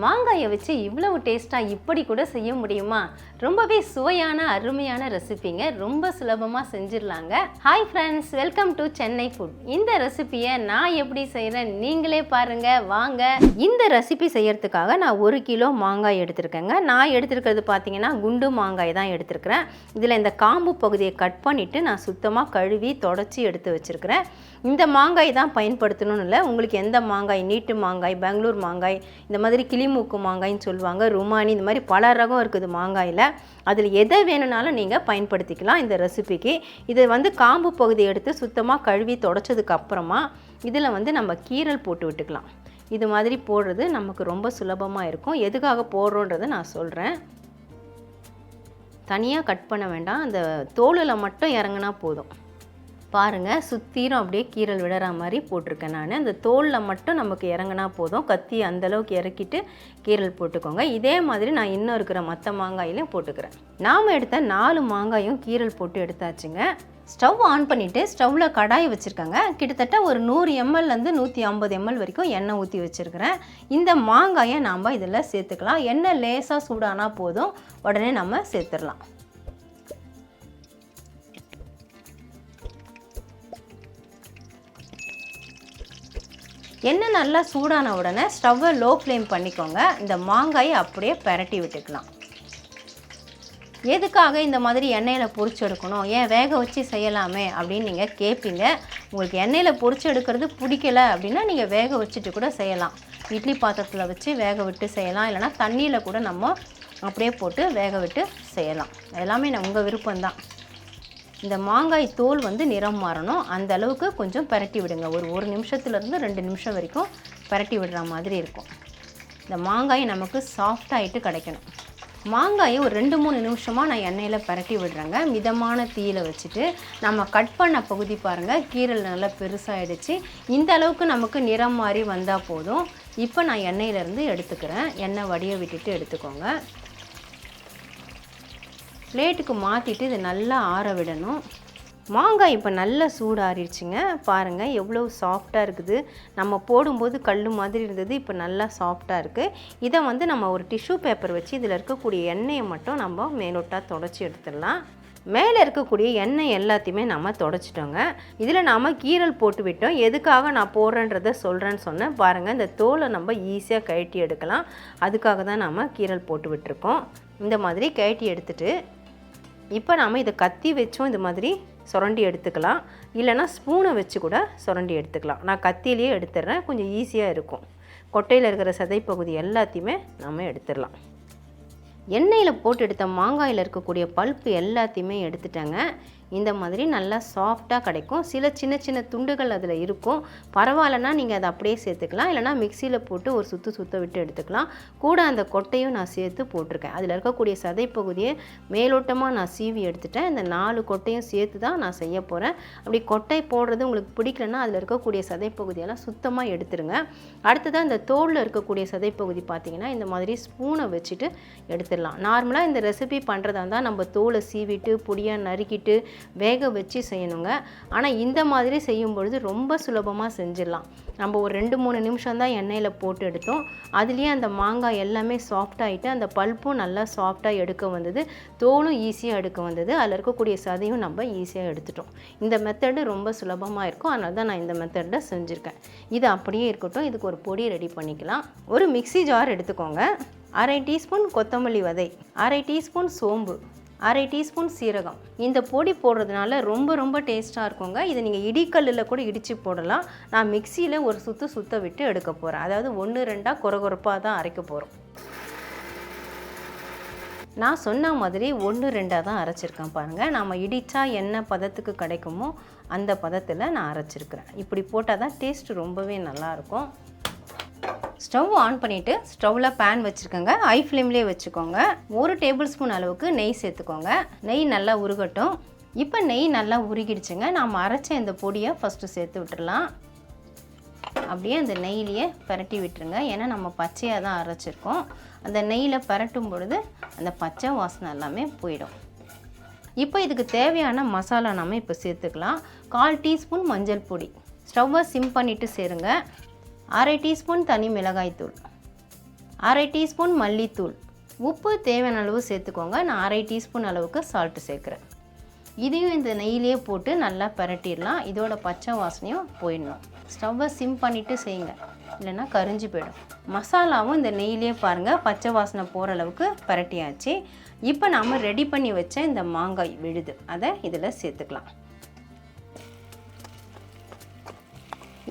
மாங்காயை வச்சு இவ்வளவு டேஸ்ட்டாக இப்படி கூட செய்ய முடியுமா? ரொம்பவே சுவையான அருமையான ரெசிபிங்க ரொம்ப சுலபமாக செஞ்சிடலாங்க. Hi friends welcome to Chennai food இந்த ரெசிபியை நான் எப்படி செய்கிறேன் நீங்களே பாருங்க. வாங்க. இந்த ரெசிபி செய்யறதுக்காக நான் ஒரு கிலோ மாங்காய் எடுத்திருக்கேங்க. நான் எடுத்திருக்கிறது பார்த்தீங்கன்னா குண்டு மாங்காய் தான் எடுத்திருக்கிறேன். இதில் இந்த காம்பு பகுதியை கட் பண்ணிவிட்டு நான் சுத்தமாக கழுவி தொடச்சி எடுத்து வச்சுருக்கிறேன். இந்த மாங்காய் தான் பயன்படுத்தணும்னு இல்லை. உங்களுக்கு எந்த மாங்காய் நீட்டு மாங்காய் பெங்களூர் மாங்காய் இந்த மாதிரி கிளி கிளிமூக்கு மாங்காய்ன்னு சொல்லுவாங்க ருமானி இந்த மாதிரி பல ரகம் இருக்குது மாங்காயில். அதில் எதை வேணும்னாலும் நீங்கள் பயன்படுத்திக்கலாம் இந்த ரெசிபிக்கு. இதை வந்து காம்பு பகுதி எடுத்து சுத்தமாக கழுவி தொடச்சதுக்கு அப்புறமா இதில் வந்து நம்ம கீரல் போட்டு விட்டுக்கலாம். இது மாதிரி போடுறது நமக்கு ரொம்ப சுலபமாக இருக்கும். எதுக்காக போடுறோன்றதை நான் சொல்கிறேன் தனியாக கட் பண்ண வேண்டாம். அந்த தோலில் மட்டும் இறங்குனா போதும். பாருங்கள் சுத்தீரும் அப்படியே கீரல் விடுற மாதிரி போட்டிருக்கேன் நான். அந்த தோலில் மட்டும் நமக்கு இறங்குனா போதும். கத்தி அந்தளவுக்கு இறக்கிட்டு கீரல் போட்டுக்கோங்க. இதே மாதிரி நான் இன்னும் இருக்கிற மற்ற மாங்காயிலையும் போட்டுக்கிறேன். நாம் எடுத்த நாலு மாங்காயும் கீரல் போட்டு எடுத்தாச்சுங்க. ஸ்டவ் ஆன் பண்ணிவிட்டு ஸ்டவ்வில் கடாய் வச்சுருக்கேங்க. கிட்டத்தட்ட ஒரு நூறு எம்எல்லேருந்து நூற்றி ஐம்பது எம்எல் வரைக்கும் எண்ணெய் ஊற்றி வச்சுருக்கிறேன். இந்த மாங்காயை நாம் இதில் சேர்த்துக்கலாம். எண்ணெய் லேசாக சூடானா போதும். உடனே நம்ம சேர்த்துடலாம். எண்ணெய் நல்லா சூடான உடனே ஸ்டவ்வை லோ ஃப்ளேம் பண்ணிக்கோங்க. இந்த மாங்காயை அப்படியே பரட்டி விட்டுக்கலாம். எதுக்காக இந்த மாதிரி எண்ணெயில் பொரிச்சு எடுக்கணும்? ஏன் வேக வச்சு செய்யலாமே அப்படின்னு நீங்கள் கேட்பீங்க உங்களுக்கு எண்ணெயில் பொரிச்சு எடுக்கிறது பிடிக்கல அப்படின்னா நீங்கள் வேக வச்சுட்டு கூட செய்யலாம். இட்லி பாத்திரத்தில் வச்சு வேக விட்டு செய்யலாம். இல்லைனா தண்ணியில் கூட நம்ம அப்படியே போட்டு வேக விட்டு செய்யலாம். எல்லாமே நான் உங்கள் விருப்பம்தான். இந்த மாங்காய் தோல் வந்து நிறம் மாறணும். அந்த அளவுக்கு கொஞ்சம் பரட்டி விடுங்க. ஒரு ஒரு நிமிஷத்துலேருந்து ரெண்டு நிமிஷம் வரைக்கும் பரட்டி விடுற மாதிரி இருக்கும். இந்த மாங்காய் நமக்கு சாஃப்டாகிட்டு கிடைக்கணும். மாங்காயை ஒரு ரெண்டு மூணு நிமிஷமாக நான் எண்ணெயில் பரட்டி விடுறேங்க. மிதமான தீயில் வச்சுட்டு நம்ம கட் பண்ண பகுதி பாருங்கள் கீரல் நல்லா பெருசாகிடுச்சு இந்த அளவுக்கு நமக்கு நிறம் மாறி வந்தால் போதும். இப்போ நான் எண்ணெயிலேருந்து எடுத்துக்கிறேன். எண்ணெய் வடிய விட்டுட்டு எடுத்துக்கோங்க. பிளேட்டுக்கு மாற்றிட்டு இதை நல்லா ஆற விடணும். மாங்காய் இப்போ நல்லா சூடாறிடுச்சுங்க. பாருங்கள் எவ்வளோ சாஃப்டாக இருக்குது. நம்ம போடும்போது கல் மாதிரி இருந்தது இப்போ நல்லா சாஃப்டாக இருக்குது இதை வந்து நம்ம ஒரு டிஷ்யூ பேப்பர் வச்சு இதில் இருக்கக்கூடிய எண்ணெயை மட்டும் நம்ம மேலோட்டாக தொடச்சி எடுத்துடலாம். மேலே இருக்கக்கூடிய எண்ணெய் எல்லாத்தையுமே நம்ம தொடச்சிட்டோங்க. இதில் நாம் கீரல் போட்டு விட்டோம். எதுக்காக நான் போடுறேன்றத சொல்கிறேன்னு சொன்னேன். பாருங்கள் இந்த தோலை நம்ம ஈஸியாக கழட்டி எடுக்கலாம். அதுக்காக தான் நாம் கீரல் போட்டு விட்டுருக்கோம். இந்த மாதிரி கழட்டி எடுத்துட்டு இப்போ நாம் இதை கத்தி வச்சும் இது மாதிரி சுரண்டி எடுத்துக்கலாம். இல்லைனா ஸ்பூனை வச்சு கூட சுரண்டி எடுத்துக்கலாம். நான் கத்தியிலேயே எடுத்துடுறேன் கொஞ்சம் ஈஸியாக இருக்கும். கொட்டையில் இருக்கிற சதைப்பகுதி எல்லாத்தையுமே நம்ம எடுத்துடலாம். எண்ணெயில் போட்டு எடுத்த மாங்காயில் இருக்கக்கூடிய பல்ப்பு எல்லாத்தையுமே எடுத்துட்டேங்க. இந்த மாதிரி நல்லா சாஃப்டாக கிடைக்கும். சில சின்ன சின்ன துண்டுகள் அதில் இருக்கும். பரவாயில்லனா நீங்கள் அதை அப்படியே சேர்த்துக்கலாம். இல்லைனா மிக்சியில் போட்டு ஒரு சுற்று சுத்த விட்டு எடுத்துக்கலாம். கூட அந்த கொட்டையும் நான் சேர்த்து போட்டிருக்கேன். அதில் இருக்கக்கூடிய சதைப்பகுதியை மேலோட்டமாக நான் சீவி எடுத்துட்டேன். இந்த நாலு கொட்டையும் சேர்த்து தான் நான் செய்ய போகிறேன் அப்படி கொட்டை போடுறது உங்களுக்கு பிடிக்கலன்னா அதில் இருக்கக்கூடிய சதைப்பகுதியெல்லாம் சுத்தமாக எடுத்துருங்க. அடுத்ததாக இந்த தோலில் இருக்கக்கூடிய சதைப்பகுதி பார்த்திங்கன்னா இந்த மாதிரி ஸ்பூனை வச்சுட்டு எடுத்துடலாம். நார்மலாக இந்த ரெசிபி பண்ணுறதா இருந்தால் நம்ம தோலை சீவிட்டு பொடியாக நறுக்கிட்டு வேக வச்சு செய்யணுங்க. ஆனால் இந்த மாதிரி செய்யும் பொழுது ரொம்ப சுலபமாக செஞ்சிடலாம். நம்ம ஒரு ரெண்டு மூணு நிமிஷம் தான் எண்ணெயில் போட்டு எடுத்தோம். அதுலேயே அந்த மாங்காய் எல்லாமே சாஃப்டாகிட்டு அந்த பல்ப்பும் நல்லா சாஃப்டாக எடுக்க வந்தது. தோலும் ஈஸியாக எடுக்க வந்தது. அதில் இருக்கக்கூடிய சதையும் நம்ம ஈஸியாக எடுத்துட்டோம். இந்த மெத்தடு ரொம்ப சுலபமாக இருக்கும். அதனால தான் நான் இந்த மெத்தடில் செஞ்சுருக்கேன். இது அப்படியே இருக்கட்டும். இதுக்கு ஒரு பொடி ரெடி பண்ணிக்கலாம். ஒரு மிக்ஸி ஜார் எடுத்துக்கோங்க. அரை டீஸ்பூன் கொத்தமல்லி விதை. அரை டீஸ்பூன் சோம்பு. அரை டீஸ்பூன் சீரகம். இந்த பொடி போடுறதுனால ரொம்ப ரொம்ப டேஸ்ட்டாக இருக்குங்க. இதை நீங்கள் இடிக்கல்லில் கூட இடித்து போடலாம். நான் மிக்சியில் ஒரு சுற்று சுத்த விட்டு எடுக்க போகிறேன் அதாவது ஒன்று ரெண்டாக குறகுறப்பாக தான் அரைக்க போகிறோம் நான் சொன்ன மாதிரி ஒன்று ரெண்டாக தான் அரைச்சிருக்கேன் பாருங்கள் நம்ம இடித்தா என்ன பதத்துக்கு கிடைக்குமோ அந்த பதத்தில் நான் அரைச்சிருக்கிறேன். இப்படி போட்டால் தான் டேஸ்ட் ரொம்பவே நல்லாயிருக்கும் ஸ்டவ் ஆன் பண்ணிவிட்டு ஸ்டவ்வில் பேன் வச்சுருக்கோங்க. ஹை ஃப்ளேம்லேயே வச்சுக்கோங்க. ஒரு டேபிள் ஸ்பூன் அளவுக்கு நெய் சேர்த்துக்கோங்க. நெய் நல்லா உருகட்டும். இப்போ நெய் நல்லா உருகிடுச்சுங்க. நாம் அரைச்ச இந்த பொடியை ஃபஸ்ட்டு சேர்த்து விட்டுடலாம் அப்படியே அந்த நெய்லேயே பரட்டி விட்டுருங்க. ஏன்னா நம்ம பச்சையாக தான் அரைச்சிருக்கோம். அந்த நெய்யில் பரட்டும் பொழுது அந்த பச்சை வாசனை எல்லாமே போயிடும். இப்போ இதுக்கு தேவையான மசாலா நம்ம இப்போ சேர்த்துக்கலாம். கால் டீஸ்பூன் மஞ்சள் பொடி. ஸ்டவ்வை சிம் பண்ணிவிட்டு சேருங்க. அரை டீஸ்பூன் தனி மிளகாய்த்தூள் அரை டீஸ்பூன் மல்லித்தூள். உப்பு தேவையான அளவு சேர்த்துக்கோங்க. நான் அரை டீஸ்பூன் அளவுக்கு சால்ட்டு சேர்க்குறேன். இதையும் இந்த நெய்யிலே போட்டு நல்லா பரட்டிடலாம். இதோட பச்சை வாசனையும் போயிடணும். ஸ்டவ்வை சிம் பண்ணிவிட்டு செய்யுங்க. இல்லைன்னா கரிஞ்சு போயிடும். மசாலாவும் இந்த நெய்யிலே பாருங்கள் பச்சை வாசனை போகிற அளவுக்கு பரட்டியாச்சு. இப்போ நாம் ரெடி பண்ணி வச்ச இந்த மாங்காய் விழுது. அதை இதில் சேர்த்துக்கலாம்.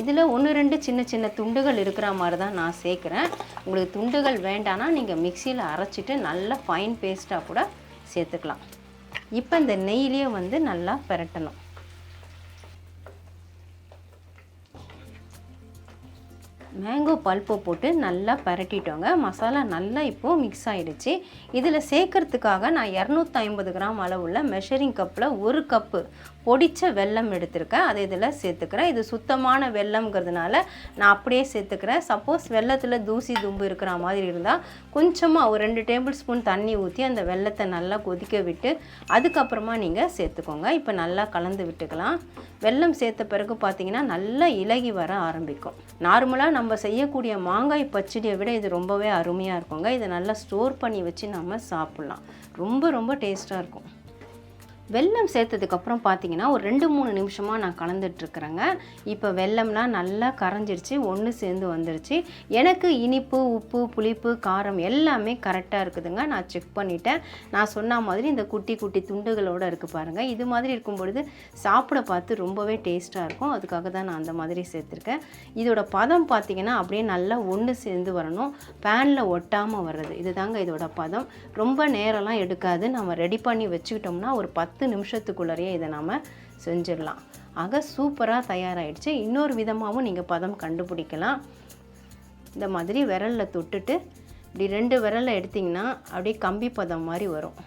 இதில் ஒன்று ரெண்டு சின்ன சின்ன துண்டுகள் இருக்கிற மாதிரி தான் நான் சேர்க்குறேன். உங்களுக்கு துண்டுகள் வேண்டானா நீங்கள் மிக்சியில் அரைச்சிட்டு நல்லா ஃபைன் பேஸ்ட்டாக கூட சேர்த்துக்கலாம். இப்போ இந்த நெய்லேயே வந்து நல்லா பெரட்டணும். மேங்கோ பல்ப்பை போட்டு நல்லா பரட்டிட்டோங்க. மசாலா நல்லா இப்போது மிக்ஸ் ஆகிடுச்சு இதில் சேர்க்கறதுக்காக நான் இரநூத்தி ஐம்பது கிராம் அளவுள்ள மெஷரிங் கப்பில் ஒரு கப்பு பொடிச்ச வெல்லம் எடுத்திருக்கேன். அதை இதில் சேர்த்துக்கிறேன். இது சுத்தமான வெல்லம்ங்கிறதுனால நான் அப்படியே சேர்த்துக்கிறேன். சப்போஸ் வெள்ளத்தில் தூசி தும்பு இருக்கிற மாதிரி இருந்தால் கொஞ்சமாக ஒரு ரெண்டு டேபிள் ஸ்பூன் தண்ணி ஊற்றி அந்த வெள்ளத்தை நல்லா கொதிக்க விட்டு அதுக்கப்புறமா நீங்கள் சேர்த்துக்கோங்க. இப்போ நல்லா கலந்து விட்டுக்கலாம். வெல்லம் சேர்த்த பிறகு பார்த்தீங்கன்னா நல்லா இலகி வர ஆரம்பிக்கும். நார்மலாக நம்ம செய்யக்கூடிய மாங்காய் பச்சடியை விட இது ரொம்பவே அருமையாக இருக்குங்க. இதை நல்லா ஸ்டோர் பண்ணி வச்சு நம்ம சாப்பிட்லாம். ரொம்ப ரொம்ப டேஸ்ட்டாக இருக்கும். வெல்லம் சேர்த்ததுக்கப்புறம் பார்த்தீங்கன்னா ஒரு ரெண்டு மூணு நிமிஷமாக நான் கலந்துட்டுருக்குறேங்க இப்போ வெல்லம்லாம் நல்லா கரைஞ்சிருச்சு ஒன்று சேர்ந்து வந்துருச்சு. எனக்கு இனிப்பு உப்பு புளிப்பு காரம் எல்லாமே கரெக்டாக இருக்குதுங்க. நான் செக் பண்ணிட்டேன். நான் சொன்ன மாதிரி இந்த குட்டி குட்டி துண்டுகளோடு இருக்குது பாருங்கள் இது மாதிரி இருக்கும் பொழுது சாப்பிட பார்த்து ரொம்பவே டேஸ்ட்டாக இருக்கும். அதுக்காக தான் நான் அந்த மாதிரி சேர்த்துருக்கேன். இதோட பதம் பார்த்தீங்கன்னா அப்படியே நல்லா ஒன்று சேர்ந்து வரணும். பேனில் ஒட்டாமல் வர்றது. இதுதாங்க இதோட பதம். ரொம்ப நேரம்லாம் எடுக்காது. நம்ம ரெடி பண்ணி வச்சுக்கிட்டோம்னா ஒரு பத்து பத்து நிமிஷத்துக்குள்ளரையே இதை நாம் செஞ்சிடலாம். ஆக சூப்பராக தயாராகிடுச்சு இன்னொரு விதமாகவும் நீங்கள் பதம் கண்டுபிடிக்கலாம். இந்த மாதிரி விரலில் தொட்டுட்டு இப்படி ரெண்டு விரலில் எடுத்திங்கன்னா அப்படியே கம்பி பதம் மாதிரி வரும்.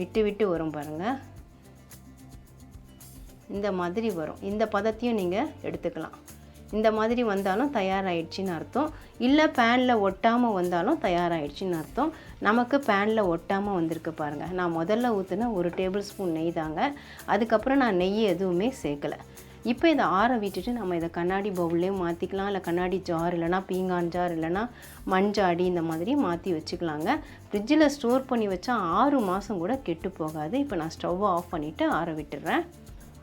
விட்டு விட்டு வரும் பாருங்கள் இந்த மாதிரி வரும். இந்த பதத்தையும் நீங்கள் எடுத்துக்கலாம். இந்த மாதிரி வந்தாலும் தயாராகிடுச்சின்னு அர்த்தம். இல்லை பேனில் ஒட்டாமல் வந்தாலும் தயாராகிடுச்சின்னு அர்த்தம். நமக்கு பேனில் ஒட்டாமல் வந்திருக்கு பாருங்கள் நான் முதல்ல ஊற்றின ஒரு டேபிள் ஸ்பூன் நெய் தாங்க. அதுக்கப்புறம் நான் நெய் எதுவுமே சேர்க்கலை. இப்போ இதை ஆற விட்டுட்டு நம்ம இதை கண்ணாடி பவுல்லையும் மாற்றிக்கலாம் இல்லை கண்ணாடி ஜார் இல்லைனா பீங்கான் ஜார் இல்லைனா மஞ்சாடி இந்த மாதிரி மாற்றி வச்சுக்கலாங்க. ஃப்ரிட்ஜில் ஸ்டோர் பண்ணி வச்சா ஆறு மாதம் கூட கெட்டு போகாது. இப்போ நான் ஸ்டவ்வை ஆஃப் பண்ணிவிட்டு ஆற விட்டுடுறேன்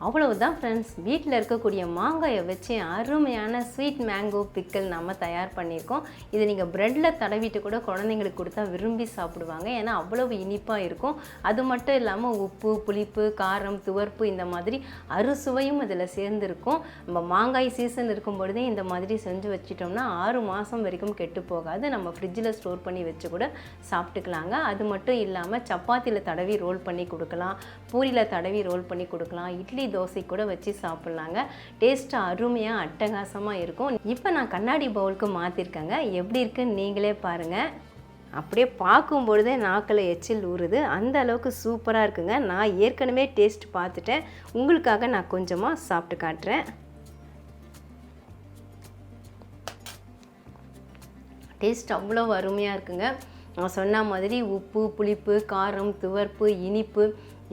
அவ்வளவுதான் ஃப்ரெண்ட்ஸ் வீட்டில் இருக்கக்கூடிய மாங்காயை வச்சு அருமையான ஸ்வீட் மேங்கோ பிக்கல் நம்ம தயார் பண்ணியிருக்கோம். இது நீங்கள் ப்ரெட்டில் தடவிட்டு கூட குழந்தைங்களுக்கு கொடுத்தா விரும்பி சாப்பிடுவாங்க. ஏன்னா அவ்வளவு இனிப்பாக இருக்கும். அது மட்டும் இல்லாமல் உப்பு புளிப்பு காரம் துவர்ப்பு இந்த மாதிரி அறுசுவையும் இதில் சேர்ந்துருக்கும். நம்ம மாங்காய் சீசன் இருக்கும் பொழுதே இந்த மாதிரி செஞ்சு வச்சிட்டோம்னா ஆறு மாதம் வரைக்கும் கெட்டு போகாது. நம்ம ஃப்ரிட்ஜில் ஸ்டோர் பண்ணி வச்சு கூட சாப்பிட்டுக்கலாங்க. அது மட்டும் இல்லாமல் சப்பாத்தியில் தடவி ரோல் பண்ணி கொடுக்கலாம். பூரியில் தடவி ரோல் பண்ணி கொடுக்கலாம். இட்லி தோசை கூட வச்சு சாப்பிட்லாங்க. டேஸ்ட்டு அருமையாக அட்டகாசமாக இருக்கும். இப்போ நான் கண்ணாடி பவுலுக்கு மாற்றிருக்கேங்க எப்படி இருக்குன்னு நீங்களே பாருங்கள் அப்படியே பார்க்கும்பொழுதே நாக்கில் எச்சில் ஊறுது. அந்த அளவுக்கு சூப்பராக இருக்குங்க. நான் ஏற்கனவே டேஸ்ட் பார்த்துட்டேன். உங்களுக்காக நான் கொஞ்சமாக சாப்பிட்டு காட்டுறேன். டேஸ்ட் அவ்வளோ அருமையாக இருக்குங்க. நான் சொன்ன மாதிரி உப்பு புளிப்பு காரம் துவர்ப்பு இனிப்பு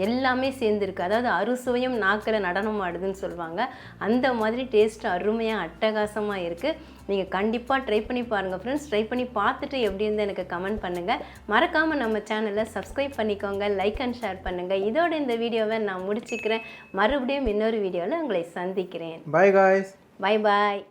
எல்லாமே சேர்ந்துருக்கு. அதாவது அறுசுவையும் நாக்கில் நடனம் ஆடுதுன்னு சொல்லுவாங்க. அந்த மாதிரி டேஸ்ட் அருமையாக அட்டகாசமாக இருக்குது நீங்கள் கண்டிப்பாக ட்ரை பண்ணி பாருங்கள் ஃப்ரெண்ட்ஸ் ட்ரை பண்ணி பார்த்துட்டு எப்படி இருந்து எனக்கு கமெண்ட் பண்ணுங்கள் மறக்காமல் நம்ம சேனலை சப்ஸ்கிரைப் பண்ணிக்கோங்க. லைக் அண்ட் ஷேர் பண்ணுங்கள் இதோட இந்த வீடியோவை நான் முடிச்சுக்கிறேன். மறுபடியும் இன்னொரு வீடியோவில் உங்களை சந்திக்கிறேன். Bye guys. Bye bye